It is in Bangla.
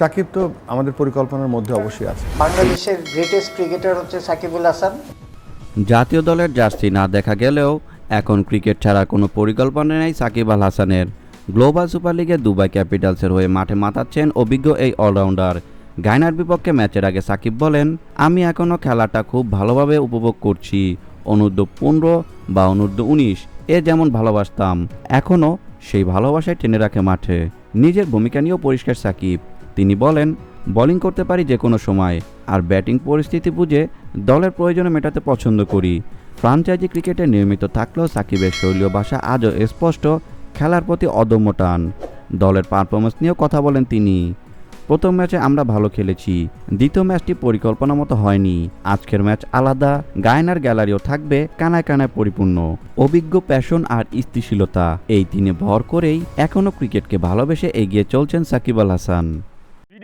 সাকিব তো আমাদের পরিকল্পনার মধ্যে অবশ্যই আছে। বাংলাদেশের গ্রেটেস্ট ক্রিকেটার হচ্ছে সাকিবুল হাসান। জাতীয় দলের জার্সি না দেখা গেলেও এখন ক্রিকেট ছাড়া কোনো পরিকল্পনা নেই সাকিব আল হাসানের। গ্লোবাল সুপার লিগে দুবাই ক্যাপিটালসের হয়ে মাঠে মাতাচ্ছেন অভিজ্ঞ এই অলরাউন্ডার। গায়নার বিপক্ষে ম্যাচের আগে সাকিব বলেন আমি এখনও খেলাটা খুব ভালোভাবে উপভোগ করছি। অনূর্ধ্ব পনেরো বা অনূর্ধ্ব উনিশ এ যেমন ভালোবাসতাম এখনও সেই ভালোবাসায় টেনে রাখে মাঠে। নিজের ভূমিকা নিয়েও পরিষ্কার সাকিব। তিনি বলেন, বোলিং করতে পারি যে কোনো সময়, আর ব্যাটিং পরিস্থিতি বুঝে দলের প্রয়োজনে মেটাতে পছন্দ করি। ফ্রাঞ্চাইজি ক্রিকেটে নিয়মিত থাকলেও সাকিবের শৈলীয় ভাষা আজও স্পষ্ট, খেলার প্রতি অদম্য টান। দলের পারফরমেন্স নিয়েও কথা বলেন তিনি। প্রথম ম্যাচে আমরা ভালো খেলেছি, দ্বিতীয় ম্যাচটি পরিকল্পনা মতো হয়নি। আজকের ম্যাচ আলাদা, গায়নার গ্যালারিও থাকবে কানায় কানায় পরিপূর্ণ। অভিজ্ঞ প্যাশন আর স্থিতিশীলতা, এই তিনে ভর করেই এখনও ক্রিকেটকে ভালোবেসে এগিয়ে চলছেন সাকিব আল হাসান।